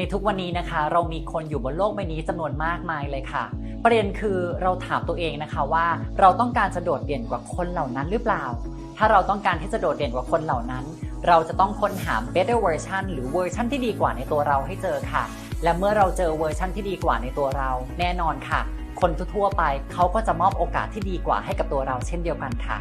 ในทุกวันนี้นะคะ เรามีคนอยู่บนโลกใบนี้จำนวนมากมายเลยค่ะ ประเด็นคือเราถามตัวเองนะคะว่า เราต้องการจะโดดเด่นกว่าคนเหล่านั้นหรือเปล่า ถ้าเราต้องการที่จะโดดเด่นกว่าคนเหล่านั้น เราจะต้องค้นหา better version หรือเวอร์ชันที่ดีกว่าในตัวเราให้เจอค่ะ และเมื่อเราเจอเวอร์ชันที่ดีกว่าในตัวเรา แน่นอนค่ะ คนทั่วๆไปเขาก็จะมอบโอกาสที่ดีกว่าให้กับตัวเราเช่นเดียวกันค่ะ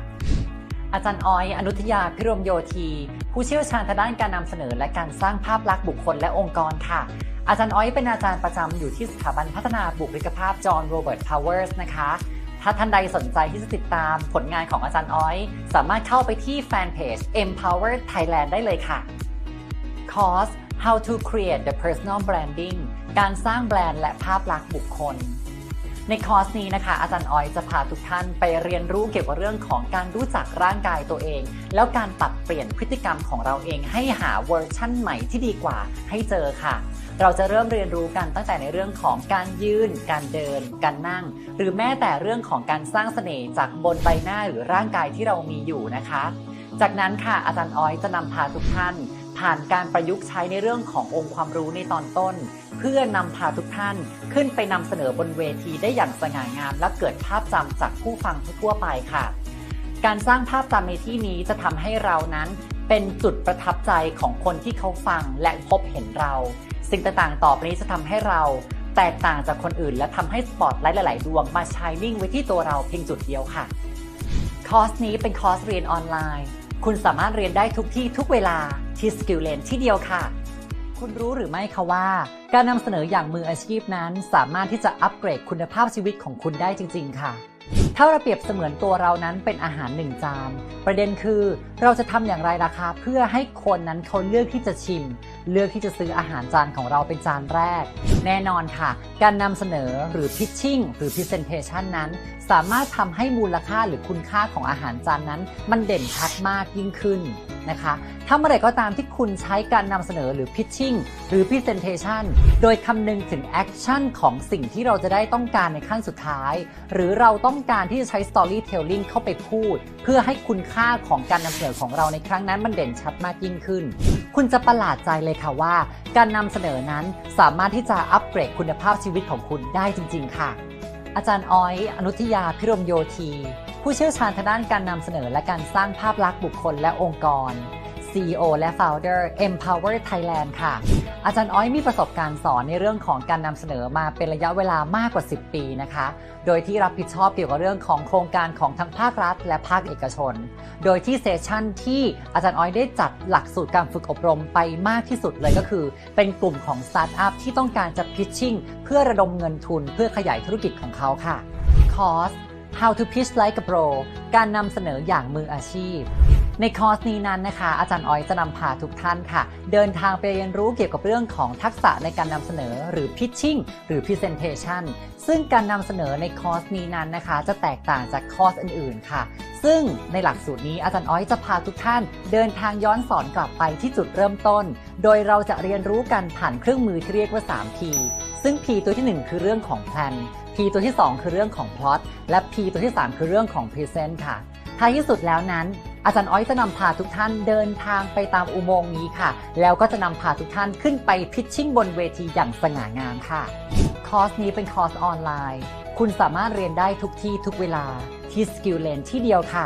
อาจารย์อ้อย อนุทยาพิรมโยธี ผู้เชี่ยวชาญทางด้านการนำเสนอ และการสร้างภาพลักษณ์บุคคลและองค์กรค่ะ อาจารย์อ้อยเป็นอาจารย์ประจำอยู่ที่สถาบันพัฒนาบุคลิกภาพจอห์นโรเบิร์ตพาวเวอร์สนะคะ ถ้าท่านใดสนใจที่จะติดตามผลงานของอาจารย์อ้อย สามารถเข้าไปที่แฟนเพจ Empower Thailand ได้เลยค่ะคอร์ส How to create the personal branding การสร้างแบรนด์และภาพลักษณ์บุคคล ในคอร์สนี้นะคะ อาจารย์ออยจะพาทุกท่านไปเรียนรู้เกี่ยวกับเรื่องของการรู้จักร่างกายตัวเอง แล้วการปรับเปลี่ยนพฤติกรรมของเราเอง ให้หาเวอร์ชั่นใหม่ที่ดีกว่าให้เจอค่ะ เราจะเริ่มเรียนรู้กันตั้งแต่ในเรื่องของการยืน การเดิน การนั่ง หรือแม้แต่เรื่องของการสร้างเสน่ห์จากบนใบหน้าหรือร่างกายที่เรามีอยู่นะคะ จากนั้นค่ะอาจารย์ออยจะนำพาทุกท่าน ผ่านการประยุกต์ใช้ในเรื่องขององค์ความรู้ในตอนต้น เพื่อนำพาทุกท่านขึ้นไปนำเสนอบนเวทีได้อย่างสง่างาม และเกิดภาพจำจากผู้ฟังทั่วไปค่ะ การสร้างภาพจำในที่นี้จะทำให้เรานั้นเป็นจุดประทับใจของคนที่เขาฟังและพบเห็นเรา สิ่งต่างๆต่อไปนี้จะทำให้เราแตกต่างจากคนอื่น และทำให้สปอตไลท์หลาย ๆ ดวงมาชายนิ่งไว้ที่ตัวเราเพียงจุดเดียวค่ะ คอร์สนี้เป็นคอร์สเรียนออนไลน์ คุณสามารถเรียนได้ทุกที่ทุกเวลา ที่สกิลเลนที่เดียวค่ะ คุณรู้หรือไม่คะว่า การนำเสนออย่างมืออาชีพนั้น สามารถที่จะอัปเกรดคุณภาพชีวิตของคุณได้จริง ๆ ค่ะถ้าเราเปรียบเสมือนตัวเรานั้นเป็นอาหารหนึ่งจาน ประเด็นคือเราจะทำอย่างไรล่ะคะเพื่อให้คนนั้นเขาเลือกที่จะชิม เลือกที่จะซื้ออาหารจานของเราเป็นจานแรก แน่นอนค่ะ การนำเสนอหรือ pitching หรือ presentation นั้น สามารถทำให้มูลค่าหรือคุณค่าของอาหารจานนั้น มันเด่นชัดมากยิ่งขึ้นนะคะถ้าเมื่อไหร่ก็ตามที่คุณใช้การนำเสนอหรือ pitching หรือ presentation โดยคำนึงถึง action ของสิ่งที่เราจะได้ต้องการในขั้นสุดท้าย หรือเราต้องการที่จะใช้ storytelling เข้าไปพูด เพื่อให้คุณค่าของการนำเสนอของเราในครั้งนั้นมันเด่นชัดมากยิ่งขึ้น คุณจะประหลาดใจเลยค่ะว่า การนำเสนอนั้นสามารถที่จะอัปเกรดคุณภาพชีวิตของคุณได้จริง ๆ ค่ะ อาจารย์อ้อย อนุทิยา พิรมโยธี ผู้เชี่ยวชาญทางด้านการนำเสนอและการสร้างภาพลักษณ์บุคคลและองค์กร CEO และ Founder Empower Thailand ค่ะ อาจารย์อ้อยมีประสบการณ์สอนในเรื่องของการนำเสนอมาเป็นระยะเวลามากกว่า 10 ปีนะคะ โดยที่รับผิดชอบเกี่ยวกับเรื่องของโครงการของทั้งภาครัฐ และภาคเอกชน โดยที่เซสชั่นที่อาจารย์อ้อยได้จัดหลักสูตรการฝึกอบรมไปมากที่สุดเลยก็คือ เป็นกลุ่มของสตาร์ทอัพที่ต้องการจะพิชชิ่งเพื่อระดมเงินทุนเพื่อขยายธุรกิจของเขาค่ะคอร์ส How to Pitch Like a Pro การนำเสนออย่างมืออาชีพ ในคอร์สนี้นั้นนะคะ อาจารย์ออยจะนำพาทุกท่านค่ะ เดินทางไปเรียนรู้เกี่ยวกับเรื่องของทักษะในการนำเสนอหรือ pitching หรือ presentation ซึ่งการนำเสนอในคอร์สนี้นั้นนะคะ จะแตกต่างจากคอร์สอื่นๆ ค่ะ ซึ่งในหลักสูตรนี้อาจารย์อ้อยจะพาทุกท่านเดินทางย้อนสอนกลับไปที่จุดเริ่มต้น โดยเราจะเรียนรู้กันผ่านเครื่องมือที่เรียกว่า 3P ซึ่ง P ตัวที่ 1 คือเรื่องของ plan P ตัวที่ 2 คือเรื่องของ plot และ P ตัวที่ 3 คือเรื่องของ present ค่ะท้ายที่สุดแล้วนั้น อาจารย์อ้อยจะนำพาทุกท่านเดินทางไปตามอุโมงค์นี้ค่ะ แล้วก็จะนำพาทุกท่านขึ้นไปพิชชิ่งบนเวทีอย่างสง่างามค่ะ คอร์สนี้เป็นคอร์สออนไลน์ คุณสามารถเรียนได้ทุกที่ทุกเวลา ที่ Skill Lane ที่เดียวค่ะ